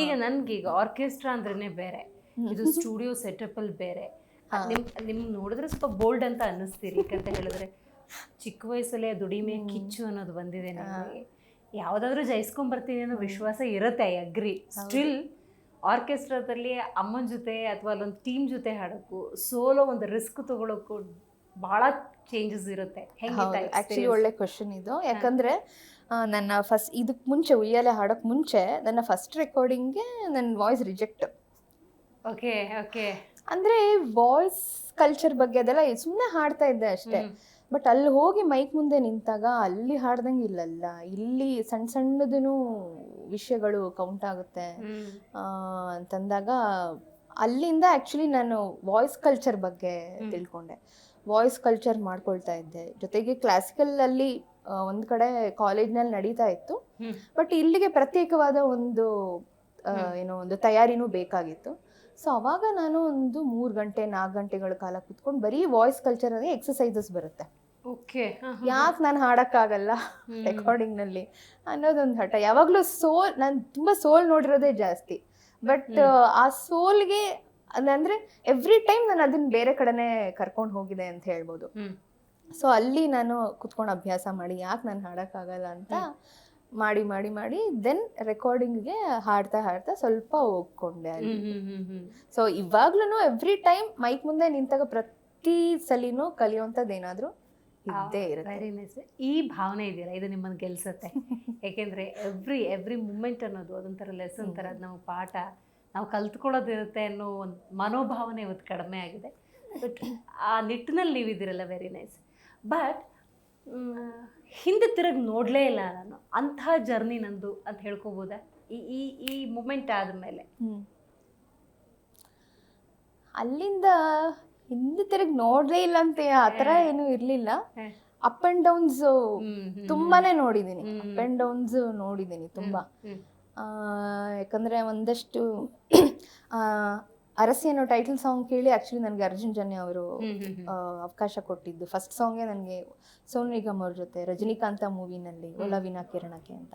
ಈಗ ನನ್ಗೀಗ ಆರ್ಕೆಸ್ಟ್ರಾ ಅಂದ್ರೇನೆ ಬೇರೆ. ಇದು ಸ್ಟುಡಿಯೋ ಸೆಟಪ್ ಅಲ್ಲಿ ಬೇರೆ ನಿಮ್ ನಿಮ್ ನೋಡಿದ್ರೆ ಸ್ವಲ್ಪ ಬೋಲ್ಡ್ ಅಂತ ಅನ್ನಿಸ್ತೀರಿ. ಯಾಕಂತ ಹೇಳಿದ್ರೆ ಚಿಕ್ಕ ವಯಸ್ಸಲ್ಲೇ ದುಡಿಮೆ ಕಿಚ್ಚು ಅನ್ನೋದು ಬಂದಿದೆ ನನಗೆ. ಯಾವ್ದಾದ್ರು ಜಯಿಸ್ಕೊಂಡ್ ಬರ್ತೀನಿ ಅನ್ನೋ ವಿಶ್ವಾಸ ಇರುತ್ತೆ ಐ ಅಗ್ರಿ. ಸ್ಟಿಲ್ ಆರ್ಕೆಸ್ಟ್ರಾದಲ್ಲಿ ಅಮ್ಮನ ಜೊತೆ ಅಥವಾ ಅಲ್ಲೊಂದು ಟೀಮ್ ಜೊತೆ ಹಾಡೋಕ್ಕೂ ಸೋಲೋ ಒಂದು ರಿಸ್ಕ್ ತಗೊಳಕ್ಕೂ ಬಹಳ ಚೇಂಜಸ್ ಇರುತ್ತೆ. ಆಕ್ಚುಲಿ ಒಳ್ಳೆ ಕ್ವಶನ್ ಇದು. ಯಾಕಂದ್ರೆ ನನ್ನ ಫಸ್ಟ್ ಇದಕ್ಕೆ ಮುಂಚೆ ಉಯ್ಯಾಲೆ ಹಾಡೋಕ್ಕೆ ಮುಂಚೆ ನನ್ನ ಫಸ್ಟ್ ರೆಕಾರ್ಡಿಂಗ್ಗೆ ನನ್ನ ವಾಯ್ಸ್ ರಿಜೆಕ್ಟ್ ಓಕೆ ಓಕೆ. ಅಂದ್ರೆ ವಾಯ್ಸ್ ಕಲ್ಚರ್ ಬಗ್ಗೆ ಅದೆಲ್ಲ ಸುಮ್ಮನೆ ಹಾಡ್ತಾ ಇದ್ದೆ ಅಷ್ಟೇ. ಬಟ್ ಅಲ್ಲಿ ಹೋಗಿ ಮೈಕ್ ಮುಂದೆ ನಿಂತಾಗ ಅಲ್ಲಿ ಹಾಡ್ದಂಗೆ ಇಲ್ಲಲ್ಲ. ಇಲ್ಲಿ ಸಣ್ಣ ಸಣ್ಣದೂ ವಿಷಯಗಳು ಕೌಂಟ್ ಆಗುತ್ತೆ. ಅಂತಂದಾಗ ಅಲ್ಲಿಂದ ಆ್ಯಕ್ಚುಲಿ ನಾನು ವಾಯ್ಸ್ ಕಲ್ಚರ್ ಬಗ್ಗೆ ತಿಳ್ಕೊಂಡೆ. ವಾಯ್ಸ್ ಕಲ್ಚರ್ ಮಾಡ್ಕೊಳ್ತಾ ಇದ್ದೆ. ಜೊತೆಗೆ ಕ್ಲಾಸಿಕಲ್ ಅಲ್ಲಿ ಒಂದ್ ಕಡೆ ಕಾಲೇಜ್ನಲ್ಲಿ ನಡೀತಾ ಇತ್ತು. ಬಟ್ ಇಲ್ಲಿಗೆ ಪ್ರತ್ಯೇಕವಾದ ಒಂದು ಏನೋ ಒಂದು ತಯಾರಿನೂ ಬೇಕಾಗಿತ್ತು. ಸೊ ಅವಾಗ ನಾನು ಒಂದು ಮೂರು ಗಂಟೆ ನಾಲ್ಕು ಗಂಟೆಗಳ ಕಾಲ ಕುತ್ಕೊಂಡು ಬರೀ ವಾಯ್ಸ್ ಕಲ್ಚರ್ ಅಲ್ಲಿ ಎಕ್ಸಸೈಸಸ್ ಬರುತ್ತೆ. ಓಕೆ ಯಾಕೆ ನಾನು ಹಾಡೋಕ್ಕಾಗಲ್ಲ ರೆಕಾರ್ಡಿಂಗ್ನಲ್ಲಿ ಅನ್ನೋದೊಂದು ಹಠ. ಯಾವಾಗಲೂ ಸೋಲ್ ನಾನು ತುಂಬ ಸೋಲ್ ನೋಡಿರೋದೇ ಜಾಸ್ತಿ. ಬಟ್ ಆ ಸೋಲ್ಗೆ ಅಂದರೆ ಎವ್ರಿ ಟೈಮ್ ನಾನು ಅದನ್ನ ಬೇರೆ ಕಡೆನೇ ಕರ್ಕೊಂಡು ಹೋಗಿದೆ ಅಂತ ಹೇಳ್ಬೋದು. ಸೊ ಅಲ್ಲಿ ನಾನು ಕುತ್ಕೊಂಡು ಅಭ್ಯಾಸ ಮಾಡಿ ಯಾಕೆ ನಾನು ಹಾಡೋಕ್ಕಾಗಲ್ಲ ಅಂತ ಮಾಡಿ ಮಾಡಿ ಮಾಡಿ ದೆನ್ ರೆಕಾರ್ಡಿಂಗ್ಗೆ ಹಾಡ್ತಾ ಹಾಡ್ತಾ ಸ್ವಲ್ಪ ಹೋಗ್ಕೊಂಡೆ ಸೊ ಇವಾಗ್ಲೂ ಎವ್ರಿ ಟೈಮ್ ಮೈಕ್ ಮುಂದೆ ನಿಂತಾಗ ಪ್ರತಿ ಸಲಿನೂ ಕಲಿಯುವಂಥದ್ದು ಏನಾದರೂ ಇದ್ದೇ ಇರುತ್ತೆ. ಈ ಭಾವನೆ ಇದೆಯಲ್ಲ ಇದು ನಿಮ್ಮನ್ನು ಗೆಲ್ಸುತ್ತೆ. ಯಾಕೆಂದ್ರೆ ಎವ್ರಿ ಎವ್ರಿ ಮೂಮೆಂಟ್ ಅನ್ನೋದು ಅದೊಂಥರ ಲೆಸನ್ ಥರ ಅದು ನಮ್ಮ ಪಾಠ ನಾವು ಕಲ್ತ್ಕೊಳ್ಳೋದಿರುತ್ತೆ ಅನ್ನೋ ಒಂದು ಮನೋಭಾವನೆ ಇವತ್ತು ಕಡಿಮೆ ಆಗಿದೆ. ಬಟ್ ಆ ನಿಟ್ಟಿನಲ್ಲಿ ನೀವಿದ್ದೀರಲ್ಲ ವೆರಿ ನೈಸ್ ಬಟ್ ಹಿಂದೆ ತಿರುಗಿ ನೋಡಲೇ ಇಲ್ಲ ನಾನು. ಅಂಥ ಜರ್ನಿ ನಂದು ಅಂತ ಹೇಳ್ಕೋಬೋದ? ಈ ಈ ಈ ಮೂಮೆಂಟ್ ಆದಮೇಲೆ. ಅಲ್ಲಿಂದ ಹಿಂದೆ ತಿರುಗಿ ನೋಡಲೇ ಇಲ್ಲ ಅಂತ ಆ ಥರ ಏನೂ ಇರಲಿಲ್ಲ. ಅಪ್ ಅಂಡ್ ಡೌನ್ಸ್ ತುಂಬಾನೇ ನೋಡಿದ್ದೀನಿ ಅಪ್ ಅಂಡ್ ಡೌನ್ಸ್ ನೋಡಿದ್ದೀನಿ ತುಂಬಾ. ಯಾಕಂದ್ರೆ ಒಂದಷ್ಟು ಆ, ಅರಸಿ ಅನ್ನೋ ಟೈಟಲ್ ಸಾಂಗ್ ಕೇಳಿ ಆಕ್ಚುಲಿ ನನಗೆ ಅರ್ಜುನ್ ಜನ್ಯ ಅವರು ಅವಕಾಶ ಕೊಟ್ಟಿದ್ದು. ಫಸ್ಟ್ ಸಾಂಗೇ ನನಗೆ ಸೋನು ನಿಗಮ್ ಅವ್ರ ಜೊತೆ ರಜನಿಕಾಂತ ಮೂವಿನಲ್ಲಿ ಒಲವಿನ ಕಿರಣಕ್ಕೆ ಅಂತ.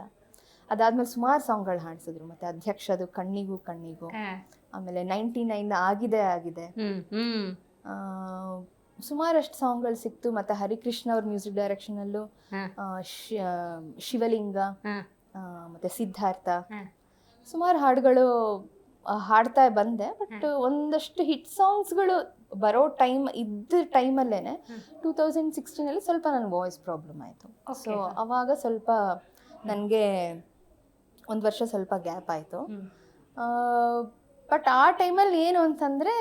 ಅದಾದ್ಮೇಲೆ ಸುಮಾರು ಸಾಂಗ್ಗಳು ಹಾಡಿಸಿದ್ರು. ಮತ್ತೆ ಅಧ್ಯಕ್ಷದು ಕಣ್ಣಿಗೂ ಕಣ್ಣಿಗೂ. ಆಮೇಲೆ ನೈಂಟಿ ನೈನ್ ಆಗಿದೆ ಆಗಿದೆ. ಸುಮಾರಷ್ಟು ಸಾಂಗ್ಗಳು ಸಿಕ್ತು. ಮತ್ತೆ ಹರಿಕೃಷ್ಣ ಅವ್ರ ಮ್ಯೂಸಿಕ್ ಡೈರೆಕ್ಷನ್ ಅಲ್ಲೂ ಶಿವಲಿಂಗ ಮತ್ತೆ ಸಿದ್ಧಾರ್ಥ. ಸುಮಾರು ಹಾಡುಗಳು ಹಾಡ್ತಾ ಬಂದೆ ಬಟ್ ಒಂದಷ್ಟು ಹಿಟ್ ಸಾಂಗ್ಸ್ಗಳು ಬರೋ ಟೈಮ್ ಇದ್ದ ಟೈಮಲ್ಲೇನೆ. ಟೂ ತೌಸಂಡ್ ಸಿಕ್ಸ್ಟೀನಲ್ಲಿ ಸ್ವಲ್ಪ ನನ್ನ ವಾಯ್ಸ್ ಪ್ರಾಬ್ಲಮ್ ಆಯಿತು. ಸೊ ಅವಾಗ ಸ್ವಲ್ಪ ನನಗೆ ಒಂದು ವರ್ಷ ಸ್ವಲ್ಪ ಗ್ಯಾಪ್ ಆಯಿತು. ಬಟ್ ಆ ಟೈಮಲ್ಲಿ ಏನು ಅಂತಂದರೆ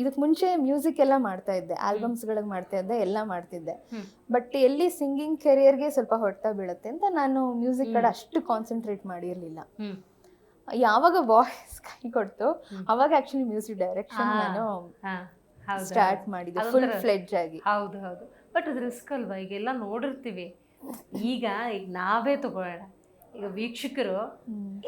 ಇದಕ್ಕೆ ಮುಂಚೆ ಮ್ಯೂಸಿಕ್ ಎಲ್ಲ ಮಾಡ್ತಾ ಇದ್ದೆ ಆಲ್ಬಮ್ಸ್ಗಳಿಗೆ ಮಾಡ್ತಾ ಇದ್ದೆ ಎಲ್ಲ ಮಾಡ್ತಿದ್ದೆ. ಬಟ್ ಎಲ್ಲಿ ಸಿಂಗಿಂಗ್ ಕೆರಿಯರ್ಗೆ ಸ್ವಲ್ಪ ಹೊಡ್ತಾ ಬೀಳುತ್ತೆ ಅಂತ ನಾನು ಮ್ಯೂಸಿಕ್ ಕಡೆ ಅಷ್ಟು ಕಾನ್ಸಂಟ್ರೇಟ್ ಮಾಡಿರಲಿಲ್ಲ. ಯಾವಾಗ ವಾಯ್ಸ್ ಕೈ ಕೊಡ್ತು ಅವಾಗ ಆಕ್ಚುಲಿ ಮ್ಯೂಸಿಕ್ ಡೈರೆಕ್ಷನ್ ನಾನು ಸ್ಟಾರ್ಟ್ ಮಾಡಿದೆ ಮಾಡಿದ್ದೆ ಫುಲ್ ಫ್ಲೆಡ್ಜ್ ಆಗಿ. ಹೌದು ಹೌದು. ಬಟ್ ಅದು ರಿಸ್ಕ್ ಅಲ್ವಾ? ಈಗೆಲ್ಲ ನೋಡಿರ್ತೀವಿ. ಈಗ ಈಗ ನಾವೇ ತಗೊಳ್ಳೋಣ. ಈಗ ವೀಕ್ಷಕರು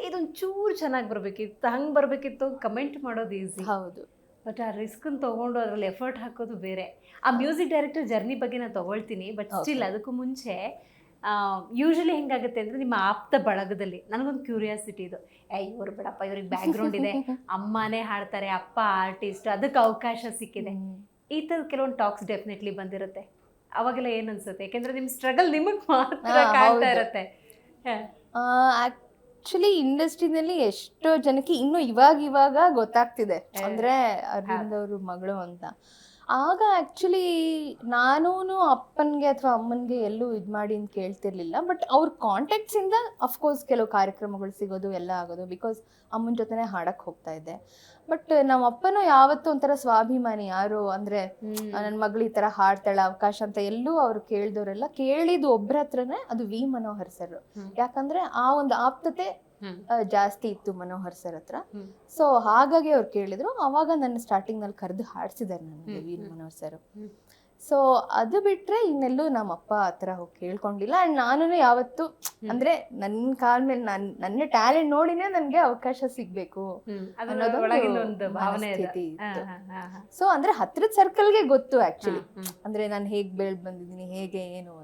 ಇದೊಂದು ಚೂರು ಚೆನ್ನಾಗಿ ಬರ್ಬೇಕಿತ್ತು. ಹಂಗೆ ಬರ್ಬೇಕಿತ್ತು ಕಮೆಂಟ್ ಮಾಡೋದು ಈಸಿ ಹೌದು. ಬಟ್ ಆ ರಿಸ್ಕನ್ನು ತೊಗೊಂಡು ಅದರಲ್ಲಿ ಎಫರ್ಟ್ ಹಾಕೋದು ಬೇರೆ. ಆ ಮ್ಯೂಸಿಕ್ ಡೈರೆಕ್ಟರ್ ಜರ್ನಿ ಬಗ್ಗೆ ನಾನು ತೊಗೊಳ್ತೀನಿ ಬಟ್ ಸ್ಟಿಲ್ ಅದಕ್ಕೂ ಮುಂಚೆ ಯೂಶಲಿ ಹೆಂಗಾಗುತ್ತೆ ಅಂದರೆ ನಿಮ್ಮ ಆಪ್ತ ಬಳಗದಲ್ಲಿ ನನಗೊಂದು ಕ್ಯೂರಿಯಾಸಿಟಿ ಇದು. ಏ ಇವರು ಬಿಡಪ್ಪ ಇವ್ರಿಗೆ ಬ್ಯಾಕ್ಗ್ರೌಂಡ್ ಇದೆ. ಅಮ್ಮನೇ ಹಾಡ್ತಾರೆ ಅಪ್ಪ ಆರ್ಟಿಸ್ಟ್ ಅದಕ್ಕೆ ಅವಕಾಶ ಸಿಕ್ಕಿದೆ. ಈ ಥರದ ಕೆಲವೊಂದು ಟಾಕ್ಸ್ ಡೆಫಿನೆಟ್ಲಿ ಬಂದಿರುತ್ತೆ. ಅವಾಗೆಲ್ಲ ಏನು ಅನ್ಸುತ್ತೆ? ಯಾಕೆಂದ್ರೆ ನಿಮ್ಮ ಸ್ಟ್ರಗಲ್ ನಿಮಗೆ ಮಾತ್ರ ಕಾಣ್ತಾ ಇರುತ್ತೆ. ಆಕ್ಚುಲಿ ಇಂಡಸ್ಟ್ರಿನಲ್ಲಿ ಎಷ್ಟೋ ಜನಕ್ಕೆ ಇನ್ನು ಇವಾಗ ಇವಾಗ ಗೊತ್ತಾಗ್ತಿದೆ. ಅಂದ್ರೆ ಅರವಿಂದ್ ಅವ್ರ ಮಗಳು ಅಂತ. ಆಗ ಆ್ಯಕ್ಚುಲಿ ನಾನೂ ಅಪ್ಪನಿಗೆ ಅಥವಾ ಅಮ್ಮನಿಗೆ ಎಲ್ಲೂ ಇದು ಮಾಡಿ ಅಂತ ಕೇಳ್ತಿರ್ಲಿಲ್ಲ. ಬಟ್ ಅವ್ರ ಕಾಂಟ್ಯಾಕ್ಟ್ಸಿಂದ ಅಫ್ಕೋರ್ಸ್ ಕೆಲವು ಕಾರ್ಯಕ್ರಮಗಳು ಸಿಗೋದು, ಎಲ್ಲ ಆಗೋದು ಬಿಕಾಸ್ ಅಮ್ಮನ ಜೊತೆನೇ ಹಾಡಕ್ಕೆ ಹೋಗ್ತಾ ಇದ್ದೆ. ಬಟ್ ನಮ್ಮ ಅಪ್ಪನೂ ಯಾವತ್ತೂ ಒಂಥರ ಸ್ವಾಭಿಮಾನಿ. ಯಾರು ಅಂದ್ರೆ. ನನ್ನ ಮಗಳು ಈ ತರ ಹಾಡ್ತಾಳೆ ಅವಕಾಶ ಅಂತ ಎಲ್ಲೂ ಅವ್ರು ಕೇಳಿದವರೆಲ್ಲ ಕೇಳಿದ್ದು ಒಬ್ರ ಹತ್ರನೇ ಅದು ವಿ ಮನೋಹರ್ ಸರ್ ಯಾಕಂದ್ರೆ ಆ ಒಂದು ಆಪ್ತತೆ ಜಾಸ್ತಿ ಇತ್ತು ಮನೋಹರ್ ಸರ್ ಹತ್ರ. ಸೊ ಹಾಗಾಗಿ ಅವ್ರು ಕೇಳಿದ್ರು. ಅವಾಗ ನನ್ನ ಸ್ಟಾರ್ಟಿಂಗ್ನಲ್ಲಿ ಕರೆದು ಹಾಡ್ಸಿದ್ದಾರೆ ನನಗೆ ವೀರ್. ಮನೋಹರ್ ಸರ್. ಸೊ ಅದು ಬಿಟ್ರೆ ಇನ್ನೆಲ್ಲೂ ನಮ್ಮ ಅಪ್ಪ ಹತ್ರ ಹೋಗಿ ಕೇಳ್ಕೊಂಡಿಲ್ಲ. ಅಂಡ್ ನಾನು ಯಾವತ್ತು ಅಂದ್ರೆ ನನ್ನ ಕಾಲ್ ಮೇಲೆ ನನ್ ನನ್ನ ಟ್ಯಾಲೆಂಟ್ ನೋಡಿನೇ ನನ್ಗೆ ಅವಕಾಶ ಸಿಗ್ಬೇಕು ಭಾವನೆ ಮನಸ್ಥಿತಿ ಇತ್ತು. ಸೊ ಅಂದ್ರೆ ಹತ್ರದ ಸರ್ಕಲ್ಗೆ ಗೊತ್ತು ಆಕ್ಚುಲಿ. ಅಂದ್ರೆ ನಾನು ಹೇಗ್ ಬೆಳ್ದ್ ಬಂದಿದ್ದೀನಿ ಹೇಗೆ ಏನು ಅಂತ.